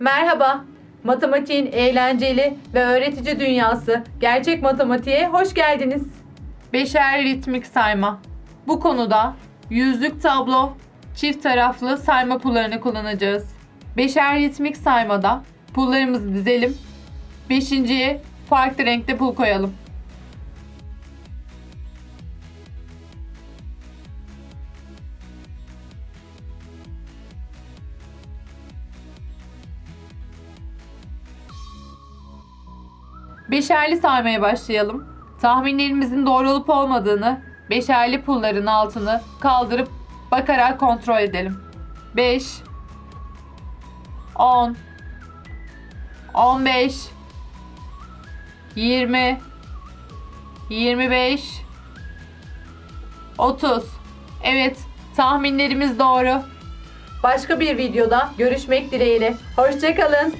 Merhaba. Matematiğin eğlenceli ve öğretici dünyası gerçek matematiğe hoş geldiniz. Beşer ritmik sayma. Bu konuda yüzlük tablo, çift taraflı sayma pullarını kullanacağız. Beşer ritmik saymada pullarımızı dizelim. Beşinciye farklı renkte pul koyalım. Beşerli saymaya başlayalım. Tahminlerimizin doğru olup olmadığını beşerli pulların altını kaldırıp bakarak kontrol edelim. 5 10 15 20 25 30 Evet, tahminlerimiz doğru. Başka bir videoda görüşmek dileğiyle. Hoşçakalın.